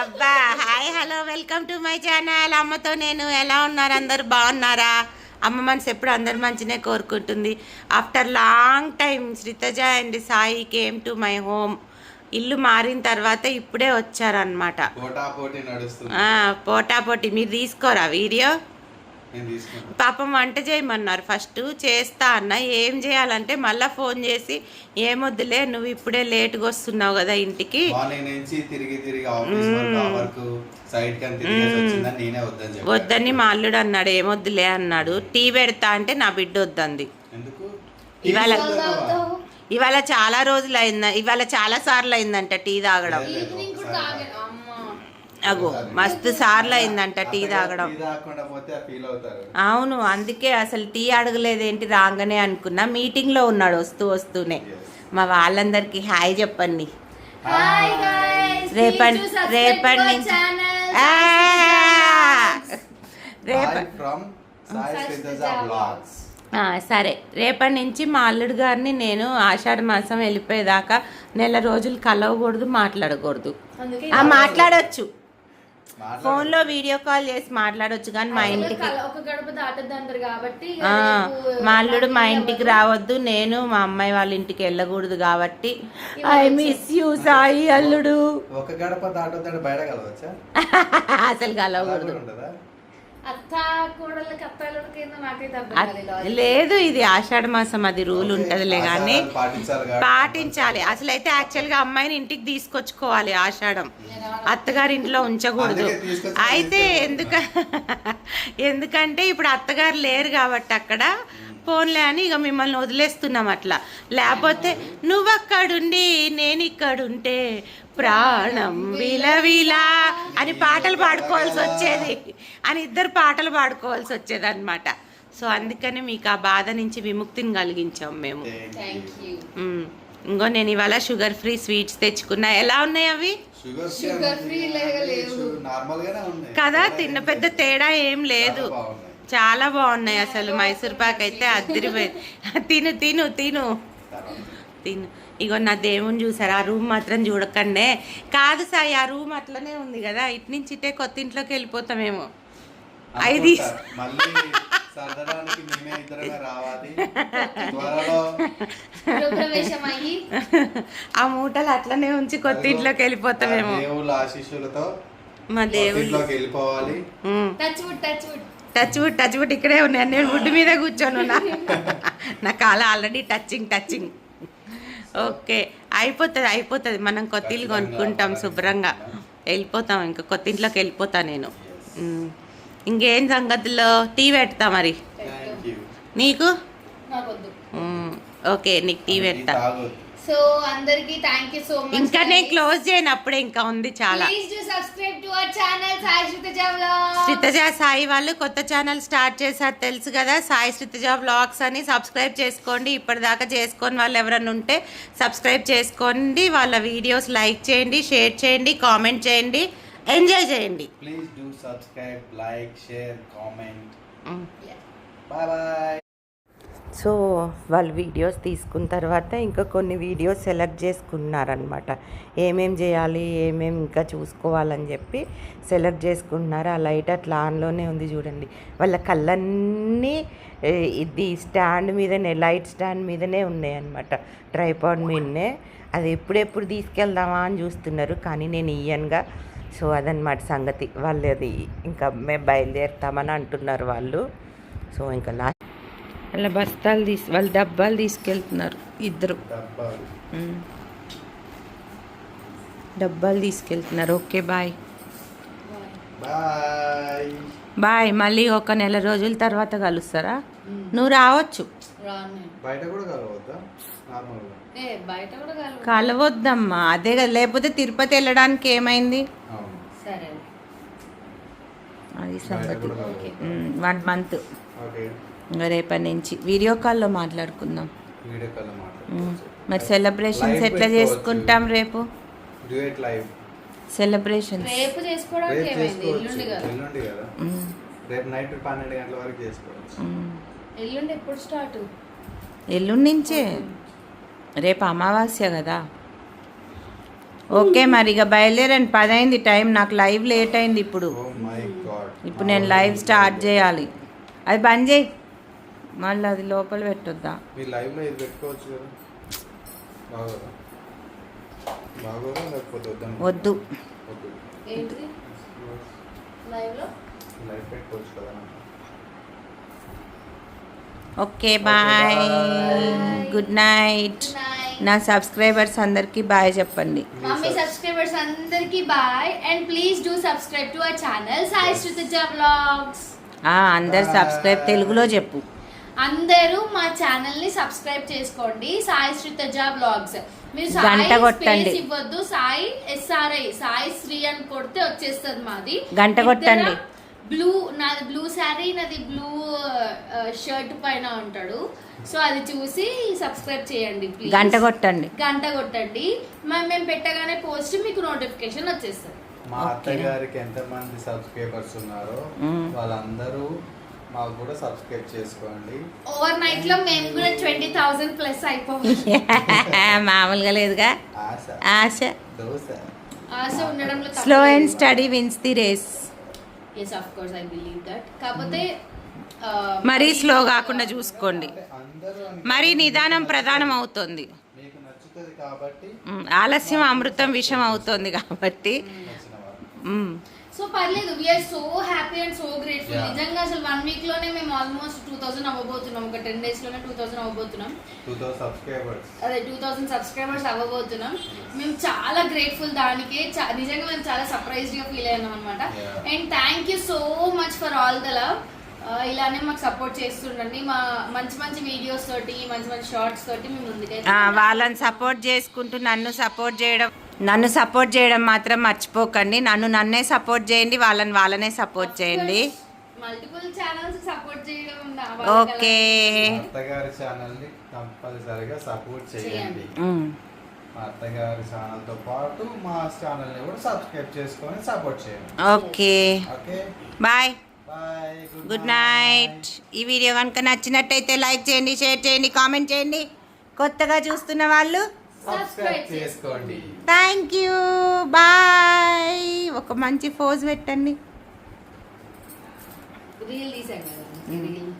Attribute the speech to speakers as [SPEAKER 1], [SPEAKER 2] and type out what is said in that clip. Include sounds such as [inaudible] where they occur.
[SPEAKER 1] అబ్బా hi hello welcome to my channel. అమ్మతో నేను ఎలా ఉన్నారు? అందరు బాగున్నారా? అమ్మ మనసు ఎప్పుడు అందరు మంచినే కోరుకుంటుంది. After long time Sritaja and Sai came to my home ఇల్లు మారిన తర్వాత ఇప్పుడే వచ్చారనమాట
[SPEAKER 2] పోటా పోటీ నడుస్తుంది.
[SPEAKER 1] పోటా పోటీ మీరు తీసుకోరా వీడియో? పాపం వంట చేయమన్నారు ఫస్ట్. చేస్తా అన్న. ఏం చేయాలంటే మళ్ళీ ఫోన్ చేసి ఏమొద్దులే నువ్వు ఇప్పుడే లేట్గా వస్తున్నావు కదా ఇంటికి.
[SPEAKER 2] తిరిగి తిరిగి వద్దని
[SPEAKER 1] మా అల్లుడు అన్నాడు. ఏమొద్దులే అన్నాడు. టీ పెడతా అంటే నా బిడ్డ వద్దంది. ఇవాళ-? ఇవాళ చాలా రోజులు అయింద ఇవాళ చాలా సార్లు అయిందంట టీ తాగడం
[SPEAKER 3] ఈవినింగ్ కూడా తాగాను అమ్మ
[SPEAKER 1] అగో మస్తు సార్లు అయిందంట టీ తాగడం.
[SPEAKER 2] టీ తాగకుండా పోతే ఫీల్ అవుతారు.
[SPEAKER 1] అవును అందుకే అసలు టీ అడగలేదేంటి రాగానే అనుకున్నా. మీటింగ్లో ఉన్నాడు వస్తూ వస్తూనే. మా వాళ్ళందరికీ హాయ్ చెప్పండి.
[SPEAKER 3] హాయ్ గైస్
[SPEAKER 1] రేపటి నుంచి సరే. రేపటి నుంచి మా అల్లుడు గారిని నేను ఆషాఢ మాసం వెళ్ళిపోయేదాకా నెల రోజులు కలవకూడదు మాట్లాడకూడదు.
[SPEAKER 3] అందుకే
[SPEAKER 1] మాట్లాడొచ్చు ఫోన్లో వీడియో కాల్ చేసి మాట్లాడొచ్చు కానీ మా ఇంటికి మా అల్లుడు మా ఇంటికి. రావద్దు నేను మా అమ్మాయి వాళ్ళ ఇంటికి వెళ్ళకూడదు కాబట్టి ఐ మిస్ యూ సాయి అల్లుడు.
[SPEAKER 2] ఒక గడప దాటొద్దంటే బయట కలవచ్చా? [laughs]
[SPEAKER 1] అసలు కలవకూడదు. లేదు ఇది ఆషాఢ మాసం అది రూల్ ఉంటదిలే కానీ
[SPEAKER 2] పాటించాలి
[SPEAKER 1] అసలు అయితే యాక్చువల్గా అమ్మాయిని ఇంటికి తీసుకొచ్చుకోవాలి ఆషాఢం. అత్తగారి ఇంట్లో ఉంచకూడదు అయితే. ఎందుక [laughs] ఎందుకంటే ఇప్పుడు అత్తగారు లేరు కాబట్టి అక్కడ. పోన్లే అని ఇక మిమ్మల్ని వదిలేస్తున్నాం అట్లా. లేకపోతే నువ్వు అక్కడుండి నేను ఇక్కడుంటే ప్రాణం విలవిలా అని పాటలు పాడుకోవాల్సి వచ్చేది. అని ఇద్దరు పాటలు పాడుకోవాల్సి వచ్చేది అనమాట సో అందుకని మీకు ఆ బాధ నుంచి విముక్తిని కలిగించాం మేము. ఇంకో నేను ఇవాళ షుగర్ ఫ్రీ స్వీట్స్ తెచ్చుకున్నా. ఎలా ఉన్నాయి అవి? కదా తిన్న పెద్ద తేడా ఏం లేదు.
[SPEAKER 2] చాలా బాగున్నాయి.
[SPEAKER 1] అసలు మైసూర్ పాక్ అయితే అదిరిపోయింది తిను తిను తిను. తిను. ఇగో నా దేవుని చూసారు? ఆ రూమ్ మాత్రం చూడకండే. కాదు సాయి ఆ రూమ్ అట్లనే ఉంది కదా. ఇటు నుంచి ఇటే కొత్త ఇంట్లోకి వెళ్ళిపోతామేమో ఐదు ఆ మూటలు అట్లనే ఉంచి కొత్త ఇంట్లోకి వెళ్ళిపోతామేమో మా దేవుడు
[SPEAKER 2] ఇంట్లోకి వెళ్ళిపోవాలి.
[SPEAKER 3] టచ్ వుడ్ టచ్ వుడ్
[SPEAKER 1] ఇక్కడే ఉన్నాయి. నేను వుడ్ మీద కూర్చొని. ఉన్నా నా కాల ఆల్రెడీ టచింగ్ టచింగ్ ఓకే అయిపోతుంది అయిపోతుంది. మనం కొత్త ఇల్లు కొనుక్కుంటాం శుభ్రంగా. వెళ్ళిపోతాం ఇంకా. కొత్త ఇంట్లోకి వెళ్ళిపోతా నేను. ఇంకేం సంగతుల్లో? టీ పెడతా మరి. నీకు? ఓకే నీకు టీ పెడతా.
[SPEAKER 3] సో అందరికి థ్యాంక్ యూ సో మచ్
[SPEAKER 1] ఇంకా నేను క్లోజ్ చేయను అప్పుడే ఇంకా ఉంది చాలా.
[SPEAKER 3] Please do subscribe to our channel Sai Sriteja vlogs
[SPEAKER 1] Sritaja Sai వాళ్ళు కొత్త ఛానల్ స్టార్ట్ చేశారు తెలుసు కదా? సాయి శ్రీతజ వ్లాగ్స్ అని సబ్స్క్రైబ్ చేసుకోండి. ఇప్పటిదాకా చేసుకొని వాళ్ళు ఎవరైనా ఉంటే సబ్స్క్రైబ్ చేసుకోండి. వాళ్ళ వీడియోస్ లైక్ చేయండి షేర్ చేయండి కామెంట్ చేయండి ఎంజాయ్ చేయండి.
[SPEAKER 2] Please do subscribe like share comment. Bye bye
[SPEAKER 1] so వాళ్ళు వీడియోస్ తీసుకున్న తర్వాత ఇంకా కొన్ని వీడియోస్ సెలెక్ట్ చేసుకున్నారనమాట ఏమేం చేయాలి ఏమేం ఇంకా చూసుకోవాలని చెప్పి సెలెక్ట్ చేసుకుంటున్నారు ఆ లైట్ అట్లా ఆన్లోనే ఉంది చూడండి. వాళ్ళ కళ్ళన్నీ ఇది స్టాండ్ మీదనే లైట్ స్టాండ్ మీదనే ఉన్నాయి అనమాట ట్రైపాడ్ మీదనే. అది ఎప్పుడెప్పుడు తీసుకెళ్దామా అని చూస్తున్నారు కానీ నేను ఇయ్యనుగా. సో అదనమాట సంగతి. వాళ్ళది ఇంకా మేము బయలుదేరుతామని అంటున్నారు వాళ్ళు. సో ఇంకా లాస్ట్ అలా బస్తాలు తీసి వాళ్ళు డబ్బాలు తీసుకెళ్తున్నారు ఇద్దరు.
[SPEAKER 2] డబ్బాలు.
[SPEAKER 1] తీసుకెళ్తున్నారు. Okay bye.
[SPEAKER 2] బాయ్.
[SPEAKER 1] మళ్ళీ ఒక నెల రోజుల తర్వాత కలుస్తారా? నువ్వు రావచ్చు.
[SPEAKER 3] రాను. నేను.
[SPEAKER 2] బయట కూడా కలవద్దా? నార్మల్గా.
[SPEAKER 3] ఏ బయట కూడా కలవ
[SPEAKER 1] కలవద్దమ్మా. అదే కదా లేకపోతే తిరుపతి వెళ్ళడానికి ఏమైంది?
[SPEAKER 2] అవును.
[SPEAKER 3] సరే
[SPEAKER 1] అది సంగతి. One month. రేపటి నుంచి వీడియో కాల్లో మాట్లాడుకుందాం. మరి సెలబ్రేషన్స్
[SPEAKER 2] Live
[SPEAKER 1] ఎట్లా. చేసుకుంటాం రేపు?
[SPEAKER 2] Duet live
[SPEAKER 1] celebrations.
[SPEAKER 3] రేపు చేసుకోవడానికి
[SPEAKER 2] రేపు
[SPEAKER 3] ఏమైంది?
[SPEAKER 2] చేసుకోవచ్చు.
[SPEAKER 3] ఎల్లుండి కదా.
[SPEAKER 2] ఎల్లుండి కదా. రేపు నైట్ పన్నెండు గంటల వరకు చేసుకోవచ్చు.
[SPEAKER 3] ఎల్లుండి ఎప్పుడు స్టార్ట్?
[SPEAKER 1] ఎల్లుండి నుంచే? రేపు అమావాస్య కదా. ఓకే మరి ఇక బయలుదేరండి. పదైంది టైం. నాకు లైవ్ లేట్ అయింది ఇప్పుడు.
[SPEAKER 2] ఓ మై గాడ్
[SPEAKER 1] ఇప్పుడు నేను లైవ్ స్టార్ట్ చేయాలి. అది బంద్ చేయి. మళ్ళీ అది లోపల పెట్టొద్దా?
[SPEAKER 2] మీ లైవ్లో ఇది పెట్టుకోవచ్చు కదా. బాగోదా? బాగోదా లేకపోతే వద్దాం.
[SPEAKER 3] లైవ్
[SPEAKER 2] పెట్టుకోవచ్చు కదా
[SPEAKER 1] ఓకే బాయ్. Good night. నా సబ్స్క్రైబర్స్ అందరికీ బాయ్ చెప్పండి.
[SPEAKER 3] మమ్మీ సబ్స్క్రైబర్స్ అందరికి bye. And please do subscribe to our channel. Sai Shrutija vlogs
[SPEAKER 1] ఆ, అందరు సబ్స్క్రైబ్ తెలుగులో చెప్పు.
[SPEAKER 3] అందరూ మా ఛానల్ని సబ్స్క్రైబ్ చేసుకోండి. సాయి శ్రీతజ బ్లాగ్స్. మీరు
[SPEAKER 1] గంట
[SPEAKER 3] సాయి
[SPEAKER 1] కొట్టండి.
[SPEAKER 3] ఇవ్వద్దు. సాయి ఎస్ఆర్ఐ సాయి శ్రీ అని కొడితే వచ్చేస్తుంది మాది.
[SPEAKER 1] గంట కొట్టండి.
[SPEAKER 3] బ్లూ నాది బ్లూ శారీ నాది బ్లూ షర్ట్ పైన ఉంటాడు. సో అది చూసి సబ్స్క్రైబ్ చేయండి ప్లీజ్
[SPEAKER 1] గంట కొట్టండి.
[SPEAKER 3] గంట కొట్టండి. మేము పెట్టగానే పోస్ట్ మీకు నోటిఫికేషన్ వచ్చేస్తుంది.
[SPEAKER 2] మా అత్తగారికి ఎంతమంది సబ్స్క్రైబర్స్ ఉన్నారో. వాళ్ళందరూ మాకు కూడా సబ్స్క్రైబ్ చేసుకోండి.
[SPEAKER 3] ఓవర్ నైట్లో మేము కూడా ట్వంటీ థౌసండ్ ప్లస్
[SPEAKER 1] మామూలుగా లేదుగా?
[SPEAKER 2] ఆశ.
[SPEAKER 1] ఆశ.
[SPEAKER 2] దోశ.
[SPEAKER 3] ఆశ ఉండడంలో
[SPEAKER 1] slow and steady wins the race
[SPEAKER 3] yes of course I believe that కాకపోతే
[SPEAKER 1] మరీ స్లో కాకుండా చూసుకోండి. మరీ నిదానం ప్రధానం అవుతుంది. ఆలస్యం అమృతం విషం అవుతుంది కాబట్టి
[SPEAKER 3] సో పర్లేదు we are so happy and so grateful. నిజంగా అసలు వన్ వీక్లోనే మేము ఆల్మోస్ట్ టూ థౌసండ్ అవ్వబోతున్నాం. ఒక టెన్ డేస్లోనే టూ థౌసండ్ అవ్వబోతున్నాం. అదే టూ థౌసండ్ సబ్స్క్రైబర్స్ అవ్వబోతున్నాం. మేము చాలా గ్రేట్ఫుల్ దానికే. చా- నిజంగా మేము చాలా సర్ప్రైజ్గా ఫీల్ అయ్యాం అనమాట. And thank you so much for all the love ఇలానే మాకు సపోర్ట్ చేస్తుండండి. మా మంచి మంచి వీడియోస్ తోటి మంచి మంచి షార్ట్స్ తోటి మేము ముందుకైతే
[SPEAKER 1] ఆ, వాళ్ళని సపోర్ట్ చేసుకుంటూ నన్ను సపోర్ట్ చేయడం. నన్ను సపోర్ట్ చేయడం మాత్రం మర్చిపోకండి. నన్ను నన్నే సపోర్ట్ చేయండి వాళ్ళని వాళ్ళనే సపోర్ట్ చేయండి.
[SPEAKER 3] మల్టిపుల్ ఛానల్స్ సపోర్ట్ చేయడం నా వల్ల
[SPEAKER 1] ఓకే
[SPEAKER 2] అత్తగారి ఛానల్ని కంపల్సరిగా సపోర్ట్ చేయండి.
[SPEAKER 1] మ్,
[SPEAKER 2] మా అత్తగారి ఛానల్తో పాటు మా ఛానల్ని కూడా సబ్స్క్రైబ్ చేసుకొని సపోర్ట్ చేయండి.
[SPEAKER 1] Okay
[SPEAKER 2] okay
[SPEAKER 1] bye
[SPEAKER 2] bye
[SPEAKER 1] good night ఈ వీడియో కనుక నచ్చినట్టయితే లైక్ చేయండి షేర్ చేయండి కామెంట్ చేయండి. కొత్తగా చూస్తున్న వాళ్ళు
[SPEAKER 2] సబ్స్క్రైబ్ చేసుకోండి.
[SPEAKER 1] థ్యాంక్ యూ బాయ్ ఒక మంచి ఫోజ్ పెట్టండి.
[SPEAKER 3] రీల్ తీసాం కదా రీల్